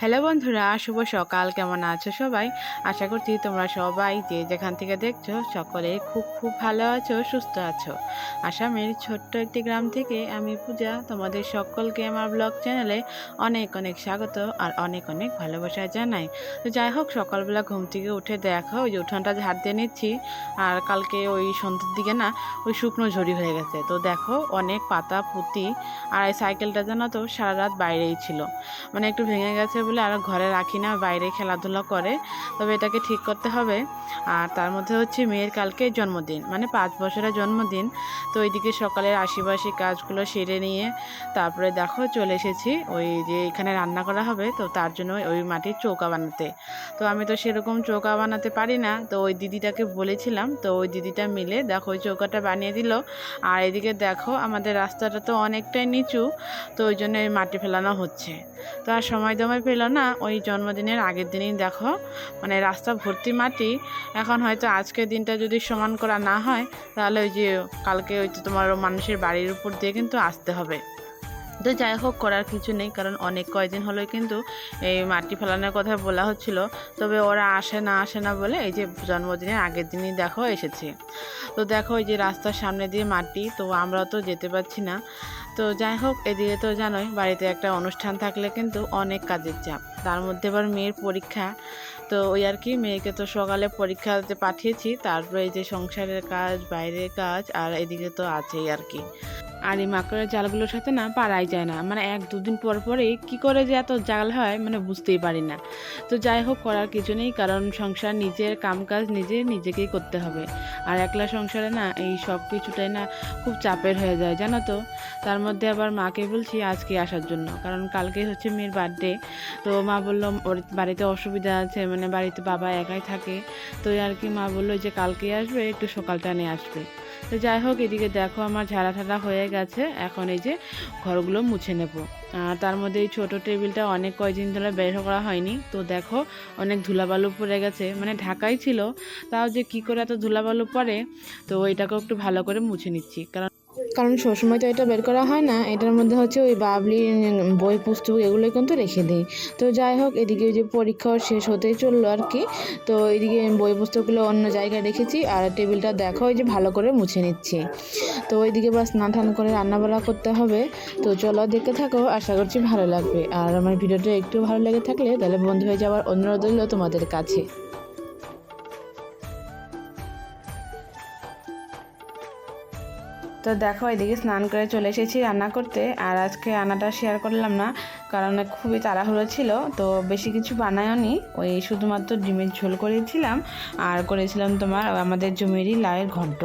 Hello বন্ধুরা, শুভ সকাল। কেমন আছো সবাই? আশা করছি তোমরা সবাই যে যেখান থেকে দেখছ, সকলে খুব খুব ভালো আছো, সুস্থ আছো। আসামের ছোট্ট একটি গ্রাম থেকে আমি পূজা। তোমাদের সকলকে আমার ব্লগ চ্যানেলে অনেক অনেক স্বাগত আর অনেক অনেক ভালোবাসা জানাই। তো যাই হোক, সকালবেলা ঘুম থেকে উঠে দেখো, ওই যে উঠানটা ঝাড় দিয়ে নিচ্ছি। আর কালকে ওই সন্ধ্যের দিকে না, ওই শুকনো ঝড়ি হয়ে গেছে। তো দেখো, অনেক পাতা, পুঁতি আর এই সাইকেলটা জানো তো, সারা রাত বাইরেই ছিল। মানে একটু ভেঙে গেছে বলে আর ঘরে রাখি না, বাইরে খেলাধুলা করে। তবে এটাকে ঠিক করতে হবে। আর তার মধ্যে হচ্ছে মেয়ের কালকে জন্মদিন মানে পাঁচ বছরের জন্মদিন। তো ওইদিকে সকালের আশিবাসি কাজগুলো সেরে নিয়ে তারপরে দেখো চলে এসেছি। ওই যে এখানে রান্না করা হবে, তো তার জন্য ওই মাটির চৌকা বানাতে। তো আমি তো সেরকম চৌকা বানাতে পারি না, তো ওই দিদিটাকে বলেছিলাম, তো ওই দিদিটা মিলে দেখো ওই চৌকাটা বানিয়ে দিল। আর এদিকে দেখো আমাদের রাস্তাটা তো অনেকটাই নিচু, তো ওই জন্য মাটি ফেলানো হচ্ছে। তো আর সময় দময় পেল না, ওই জন্মদিনের আগের দিনই দেখো। মানে রাস্তা ভর্তি মাটি, এখন হয়তো আজকের দিনটা যদি সমান করা না হয়, তাহলে ওই যে কালকে ওই তো তোমার মানুষের বাড়ির উপর দিয়ে কিন্তু আসতে হবে। তো যাই হোক, করার কিছু নেই, কারণ অনেক কয়দিন হলো কিন্তু এই মাটি ফেলানোর কথা বলা হচ্ছিল। তবে ওরা আসে না আসে না বলে এই যে জন্মদিনের আগের দিনই দেখো এসেছে। তো দেখো এই যে রাস্তার সামনে দিয়ে মাটি, তো আমরা তো যেতে পারছি না। তো যাই হোক, এদিকে তো জানোই বাড়িতে একটা অনুষ্ঠান থাকলে কিন্তু অনেক কাজের চাপ। তার মধ্যে আবার মেয়ের পরীক্ষা। তো ওই আর কি, মেয়েকে তো সকালে পরীক্ষা দিতে পাঠিয়েছি, তারপরে এই যে সংসারের কাজ, বাইরের কাজ, আর এদিকে তো আছেই আর কি। আর এই মাকড়ের জালগুলোর সাথে না পারাই যায় না। মানে এক দুদিন পর পরেই কী করে যে এত জাল হয় মানে বুঝতেই পারি না। তো যাই হোক, করার কিছু নেই, কারণ সংসার নিজের কামকাজ নিজে নিজেকেই করতে হবে। আর একলা সংসারে না এই সব কিছুটাই না খুব চাপের হয়ে যায়, জানো তো? তার মধ্যে আবার মাকে বলছি আজকে আসার জন্য, কারণ কালকে হচ্ছে মেয়ের বার্থডে। তো মা বলল, ওর বাড়িতে অসুবিধা আছে মানে বাড়িতে বাবা একাই থাকে। তো আর কি মা বলল যে কালকে আসবে, একটু সকাল টানে আসবে। তো যাই হোক, এদিকে দেখো আমার ঝাড়া ঠাড়া হয়ে গেছে। এখন এই যে ঘরগুলো মুছে নেব। আর তার মধ্যে এই ছোটো টেবিলটা অনেক কয়েকদিন ধরে বের করা হয়নি। তো দেখো অনেক ধুলাবালু পড়ে গেছে। মানে ঢাকাই ছিল, তাও যে কি করে এত ধুলাবালু পড়ে, তো এটাকেও একটু ভালো করে মুছে নিচ্ছি। কারণ কারণ সবসময় তো এটা বের করা হয় না। এটার মধ্যে হচ্ছে ওই বাবলি, বই, পুস্তক এগুলোই কিন্তু রেখে দিই। তো যাই হোক, এদিকে যে পরীক্ষাও শেষ হতেই চলল আর কি। তো এদিকে বই, পুস্তকগুলো অন্য জায়গায় রেখেছি আর টেবিলটা দেখো, ওই যে ভালো করে মুছে নিচ্ছি। তো ওইদিকে বা স্নান টান করে রান্নাবাড়া করতে হবে। তো চলো দেখতে থাকো, আশা করছি ভালো লাগবে। আর আমার ভিডিওটা একটু ভালো লেগে থাকলে তাহলে বন্ধু হয়ে যাওয়ার অনুরোধ রইল তোমাদের কাছে। তো দেখো, এদিকে স্নান করে চলে এসেছি রান্না করতে, আর আজকে আনাটা শেয়ার করলাম না। কারণ খুবই তাড়াহুড়ো ছিল, তো বেশি কিছু বানায়নি। ওই শুধুমাত্র ডিমের ঝোল করেছিলাম, আর করেছিলাম তোমার আমাদের জমিরই লাউয়ের ঘন্ট।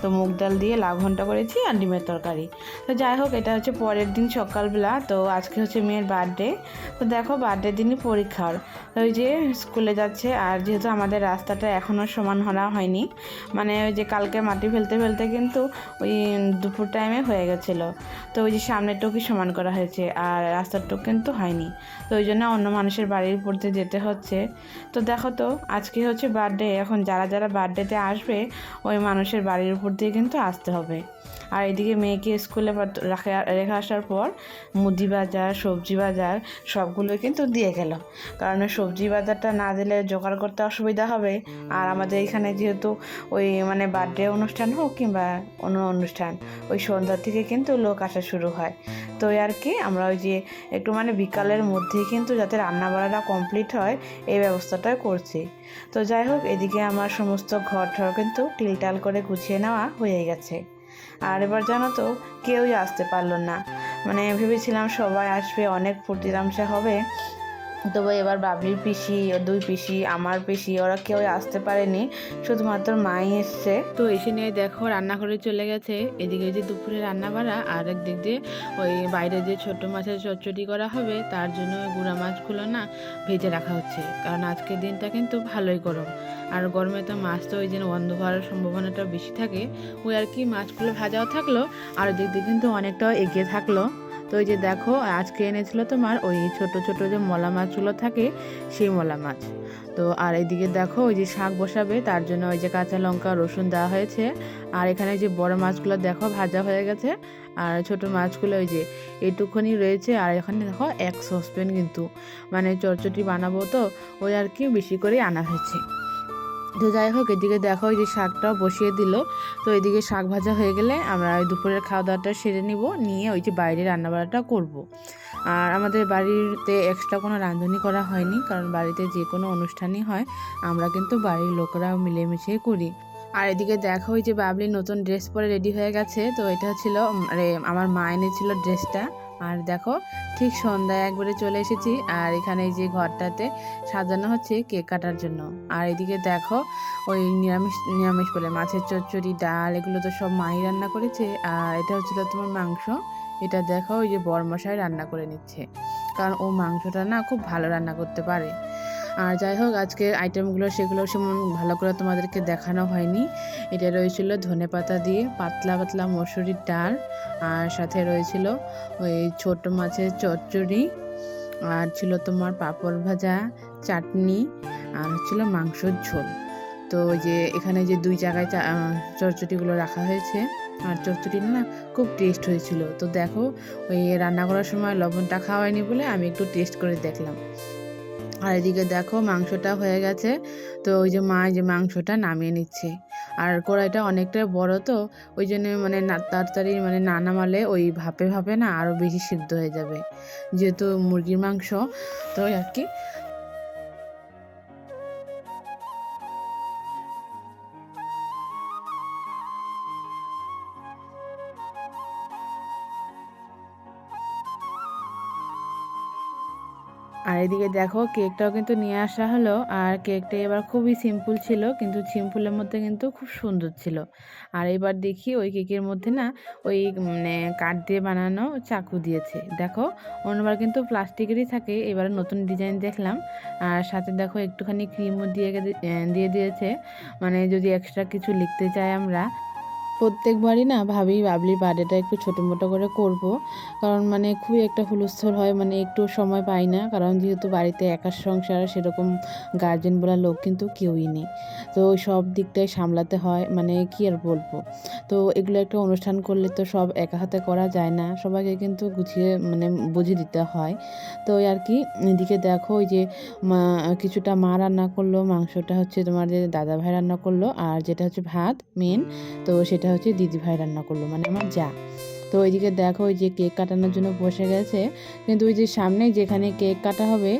তো মুগ ডাল দিয়ে লাউ ঘন্ট করেছি আর ডিমের তরকারি। তো যাই হোক, এটা হচ্ছে পরের দিন সকালবেলা, তো আজকে হচ্ছে মেয়ের বার্থডে। তো দেখো, বার্থডে দিনই পরীক্ষার। ওই যে স্কুলে যাচ্ছে, আর যেহেতু আমাদের রাস্তাটা এখনও সমান হওয়া হয়নি মানে ওই যে কালকে মাটি ফেলতে ফেলতে কিন্তু ওই দুপুর টাইমে হয়ে গেছিল। তো ওই যে সামনেরটুকুই সমান করা হয়েছে, আর রাস্তারটুকু কিন্তু হয়নি। তো ওই জন্য অন্য মানুষের বাড়ির দিয়ে যেতে হচ্ছে। তো দেখো তো, আজকে হচ্ছে বার্থডে এখন যারা যারা বার্থডেতে আসবে, ওই মানুষের বাড়ির উপর দিয়ে কিন্তু আসতে হবে। আর এদিকে মেয়েকে স্কুলে রাখে রেখে আসার পর মুদি বাজার, সবজি বাজার সবগুলো কিন্তু দিয়ে গেল। কারণ সবজি বাজারটা না দিলে জোগাড় করতে অসুবিধা হবে। আর আমাদের এখানে যেহেতু ওই মানে বার্থডে অনুষ্ঠান হোক কিংবা অন্য অনুষ্ঠান, ওই সন্ধ্যা থেকে কিন্তু লোক আসা শুরু হয়। তো আর কি, আমরা ওই যে একটু মানে বিকালের মধ্যেই কিন্তু যাতে রান্না বাড়াটা কমপ্লিট হয়, এই ব্যবস্থাটা করছি। তো যাই হোক, এদিকে আমার সমস্ত ঘর ঠর কিন্তু টিলটাল করে গুছিয়ে নেওয়া হয়ে গেছে। আর এবার জানো তো, কেউই আসতে পারল না। মানে ভেবেছিলাম সবাই আসবে, অনেক ফুর্তি তামসা হবে। তবে এবার বাবলির পিসি, দুই পিসি, আমার পিসি, ওরা কেউ আসতে পারেনি, শুধুমাত্র মাই এসছে। তো এসে নিয়ে দেখো রান্না করে চলে গেছে। এদিকে যে দুপুরে রান্না বাড়া আর একদিক দিয়ে ওই বাইরে যে ছোট মাছের চচ্চড়ি করা হবে, তার জন্য গুঁড়া মাছগুলো না ভেজে রাখা হচ্ছে। কারণ আজকের দিনটা কিন্তু ভালোই গরম। আর গরমে তো মাছ তো ওই জন্য বন্ধ হওয়ার সম্ভাবনাটা বেশি থাকে। ওই আর কি মাছগুলো ভাজাও থাকল, আর দিক দিয়ে কিন্তু অনেকটাও এগিয়ে থাকল। তো ওই যে দেখো, আজকে এনেছিল তোমার ওই ছোট ছোট যে মলা মাছগুলো থাকে, সেই মলা মাছ। তো আর এদিকে দেখো, ওই যে শাক বসাবে, তার জন্য ওই যে কাঁচা লঙ্কা, রসুন দেওয়া হয়েছে। আর এখানে যে বড় মাছগুলো দেখো, ভাজা হয়ে গেছে। আর ছোট মাছগুলো ওই যে এইটুকুনি রয়েছে, আর এখানে দেখো, এক সসপ্যান কিন্তু। মানে চটচটি বানাবো তো, ওই আর কি বেশি করে আনা হয়েছে। তো যাই হোক, এদিকে দেখো ওই যে শাকটাও বসিয়ে দিল। তো এদিকে শাক ভাজা হয়ে গেলে আমরা ওই দুপুরের খাওয়া দাওয়াটা সেরে নিব, নিয়ে ওই যে বাইরে রান্নাবাড়াটা করব। আর আমাদের বাড়িতে এক্সট্রা কোনো রাঁধুনি করা হয়নি, কারণ বাড়িতে যে কোনো অনুষ্ঠানই হয়। আমরা কিন্তু বাড়ির লোকরা মিলেমিশে করি। আর এদিকে দেখো ওই যে বাবলি নতুন ড্রেস পরে রেডি হয়ে গেছে, তো এটা ছিল আমার মা এনেছিল ড্রেসটা আর দেখো, ঠিক সন্ধ্যায় একবারে চলে এসেছি। আর এখানে এই যে ঘরটাতে সাজানো হচ্ছে কেক কাটার জন্য। আর এদিকে দেখো, ওই নিরামিষ নিরামিষ বলে মাছের চচ্চড়ি, ডাল, এগুলো তো সব মাই রান্না করেছে। আর এটা হচ্ছিল তোমার মাংস। এটা দেখো, ওই যে বরমশাই রান্না করে নিচ্ছে। কারণ ও মাংসটা না খুব ভালো রান্না করতে পারে। আর যাই হোক আজকে আইটেমগুলো সেগুলো সেমন ভালো করে তোমাদেরকে দেখানো হয়নি। এটা রয়েছিল ধনে পাতা দিয়ে পাতলা পাতলা মসুরির ডাল। আর সাথে রয়েছিল ওই ছোট মাছের চচ্চড়ি, আর ছিল তোমার পাঁপড় ভাজা, চাটনি, আর হচ্ছিল মাংসর ঝোল। তো যে এখানে যে দুই জায়গায় চচ্চড়িগুলো রাখা হয়েছে, আর চচ্চড়ি না খুব টেস্ট হয়েছিল। তো দেখো, ওই রান্না করার সময় লবণটা খাওয়া হয়নি বলে আমি একটু টেস্ট করে দেখলাম। আর এদিকে দেখো মাংসটা হয়ে গেছে, তো ওই যে মা যে মাংসটা নামিয়ে নিচ্ছে। আর কড়াইটা অনেকটা বড় তো ওই জন্য মানে তাড়াতাড়ি মানে না নামালে ওই ভাপে ভাপে না আরও বেশি সিদ্ধ হয়ে যাবে। যেহেতু মুরগির মাংস, তো আর কি। আর এদিকে দেখো কেকটাও কিন্তু নিয়ে আসা হলো। আর কেকটা এবার খুবই সিম্পল ছিল, কিন্তু সিম্পলের মধ্যে কিন্তু খুব সুন্দর ছিল। আর এবার দেখি ওই কেকের মধ্যে না, ওই মানে কাঠ দিয়ে বানানো চাকু দিয়েছে। দেখো, অন্যবার কিন্তু প্লাস্টিকেরই থাকে, এবার নতুন ডিজাইন দেখলাম। আর সাথে দেখো, একটুখানি ক্রিমও দিয়ে দিয়ে দিয়েছে। মানে যদি এক্সট্রা কিছু লিখতে চাই আমরা প্রত্যেকবারই না ভাবি বাবলির বার্থডেটা একটু ছোটো মোটো করে করব। কারণ মানে খুবই একটা হুলস্থল হয় মানে একটু সময় পাই না। কারণ যেহেতু বাড়িতে একার সংসার, সেরকম গার্জেন বলা লোক কিন্তু কেউই নেই। তো সব দিকটাই সামলাতে হয় মানে কি আর বলব? তো এগুলো একটা অনুষ্ঠান করলে তো সব একা হাতে করা যায় না। সবাইকে কিন্তু গুছিয়ে মানে বুঝিয়ে দিতে হয়। তো আর কি, এদিকে দেখো ওই যে কিছুটা মা রান্না করল। মাংসটা হচ্ছে তোমার যে দাদা ভাই রান্না করল। আর যেটা হচ্ছে ভাত মেন তো সেটা হচ্ছে দিদি ভাই রান্না করল মানে আমার যা। তো ওইদিকে দেখো ওই যে কেক কাটানোর জন্য বসে গেছে, কিন্তু ওই যে সামনে যেখানে কেক কাটা হবে,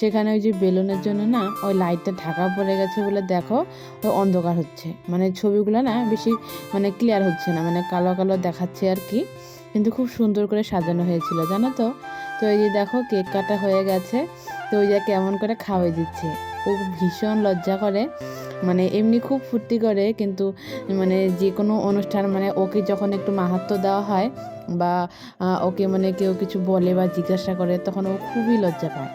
সেখানে ওই যে বেলুনের জন্য না ওই লাইটটা ঢাকা পড়ে গেছে বলে দেখো ওই অন্ধকার হচ্ছে। মানে ছবিগুলো না বেশি মানে ক্লিয়ার হচ্ছে না মানে কালো কালো দেখাচ্ছে আর কি, কিন্তু খুব সুন্দর করে সাজানো হয়েছিল, জানো তো? তো এই যে দেখো কেক কাটা হয়ে গেছে তো ওই যে কেমন করে খাওয়াই দিচ্ছে। ও ভীষণ লজ্জা করে। মানে এমনি খুব ফুর্তি করে, কিন্তু মানে যে কোনো অনুষ্ঠান মানে ওকে যখন একটু মাহাত্ম দেওয়া হয় বা ওকে মানে কেউ কিছু বলে বা জিজ্ঞাসা করে, তখন ও খুবই লজ্জা পায়।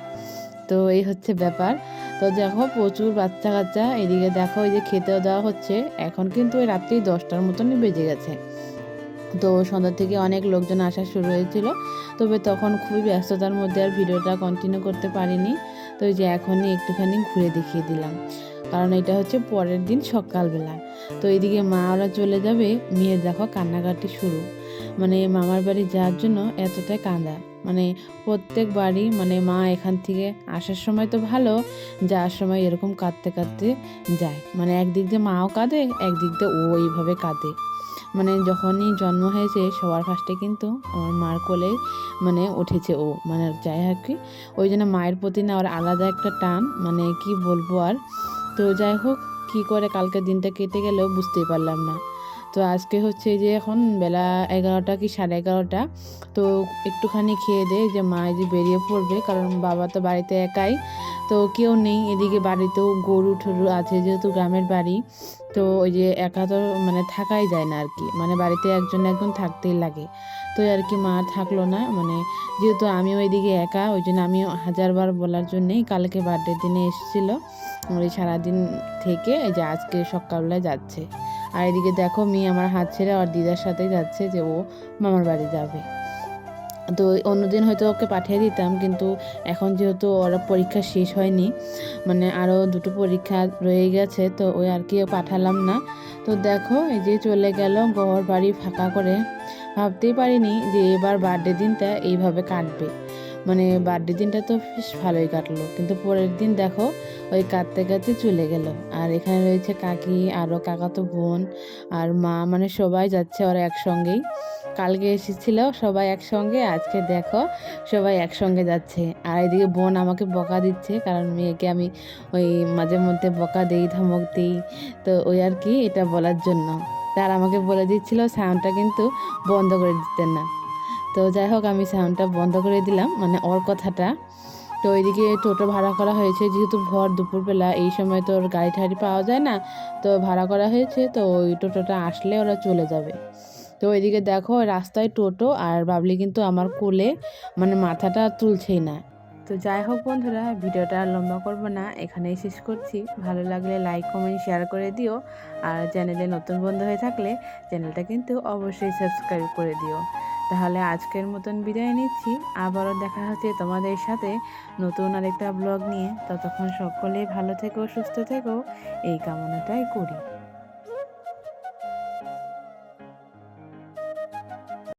তো এই হচ্ছে ব্যাপার। তো দেখো প্রচুর বাচ্চা কাচ্চা, এদিকে দেখো ওই যে খেতেও দেওয়া হচ্ছে। এখন কিন্তু ওই রাত্রি দশটার মতনই বেজে গেছে। তো সন্ধ্যা থেকে অনেক লোকজন আসা শুরু হয়েছিল। তবে তখন খুবই ব্যস্ততার মধ্যে আর ভিডিওটা কন্টিনিউ করতে পারিনি। তো ওই যে এখনই একটুখানি ঘুরে দেখিয়ে দিলাম। কারণ এটা হচ্ছে পরের দিন সকালবেলা। তো এদিকে মা ওরা চলে যাবে। মেয়ের দেখো কান্নাকাটি শুরু। মানে মামার বাড়ি যাওয়ার জন্য এতটাই কাঁদা। মানে প্রত্যেক বাড়ি মানে মা এখান থেকে আসার সময় তো ভালো, যাওয়ার সময় এরকম কাঁদতে কাঁদতে যায়। মানে একদিক দিয়ে মাও কাঁদে, একদিক দিয়ে ও এইভাবে কাঁদে। মানে যখনই জন্ম হয়েছে সবার ফার্স্টে কিন্তু আমার মার কোলে মানে উঠেছে ও মানে যাই হোক কি ওই জন্য মায়ের প্রতি না ওর আলাদা একটা টান মানে কি বলব আর? তো যাই হোক, কী করে কালকে দিনটা কেটে গেলেও বুঝতেই পারলাম না। তো আজকে হচ্ছে যে এখন বেলা এগারোটা কি সাড়ে এগারোটা, তো একটুখানি খেয়ে দে যে মা যে বেরিয়ে পড়বে, কারণ বাবা তো বাড়িতে একাই, তো কেউ নেই, এদিকে বাড়িতেও গরু ঠরু আছে যেহেতু গ্রামের বাড়ি, তো ওই যে একা তো মানে থাকাই যায় না আর কি মানে বাড়িতে একজন একজন থাকতেই লাগে, তো আর কি মা থাকল না মানে যেহেতু আমিও এদিকে একা, ওই জন্য আমিও হাজারবার বলার জন্যেই কালকে বার্থডে দিনে এসেছিল, ওই সারাদিন থেকে এই যে আজকে সকালবেলায় যাচ্ছে। আর এদিকে দেখো মেয়ে আমার হাত ছেড়ে আর দিদার সাথে যাচ্ছে যে ও মামার বাড়ি যাবে। তো অন্যদিন হয়তো ওকে পাঠিয়ে দিতাম, কিন্তু এখন যেহেতু ওরা পরীক্ষা শেষ হয়নি মানে আরও দুটো পরীক্ষা রয়ে গেছে, তো ওই আর কি পাঠালাম না। তো দেখো এই যে চলে গেল ঘর বাড়ি ফাঁকা করে। ভাবতেই পারিনি যে এবার বার্থডে দিনটা এইভাবে কাটবে। মানে বার্থডে দিনটা তো বেশ ভালোই কাটলো। কিন্তু পরের দিন দেখো, ওই কাঁদতে কাঁদতে চলে গেল। আর এখানে রয়েছে কাকি আরও কাকাতো বোন, আর মা মানে সবাই যাচ্ছে ওরা একসঙ্গেই। কালকে এসেছিল সবাই একসঙ্গে, আজকে দেখো সবাই একসঙ্গে যাচ্ছে। আর এদিকে বোন আমাকে বকা দিচ্ছে, কারণ মেয়েকে আমি ওই মাঝে মধ্যে বকা দিই, ধমক দিই। তো ওই আর কি এটা বলার জন্য। তার আমাকে বলে দিচ্ছিল, সাউন্ডটা কিন্তু বন্ধ করে দিতেন না। তো যাই হোক আমি সাউন্ডটা বন্ধ করে দিলাম মানে ওর কথাটা। তো ওইদিকে টোটো ভাড়া করা হয়েছে, যেহেতু ভর দুপুরবেলা, এই সময় তো ওর গাড়ি ঠাড়ি পাওয়া যায় না, তো ভাড়া করা হয়েছে, তো ওই টোটোটা আসলে ওরা চলে যাবে। তো ওইদিকে দেখো, রাস্তায় টোটো আর বাবলি কিন্তু আমার কোলে মানে মাথাটা তুলছেই না। তো যাই হোক বন্ধুরা, ভিডিওটা লম্বা করব না, এখানেই শেষ করছি। ভালো লাগলে লাইক কমেন্ট শেয়ার করে দিও, আর চ্যানেলে নতুন বন্ধু হয়ে থাকলে চ্যানেলটা কিন্তু অবশ্যই সাবস্ক্রাইব করে দিও। তাহলে আজকের মতন বিদায় নিচ্ছি। আবারও দেখা হচ্ছে তোমাদের সাথে নতুন আরেকটা ব্লগ নিয়ে। ততক্ষণ সকলে ভালো থেকো, সুস্থ থেকো। এই কামনাটাই করি।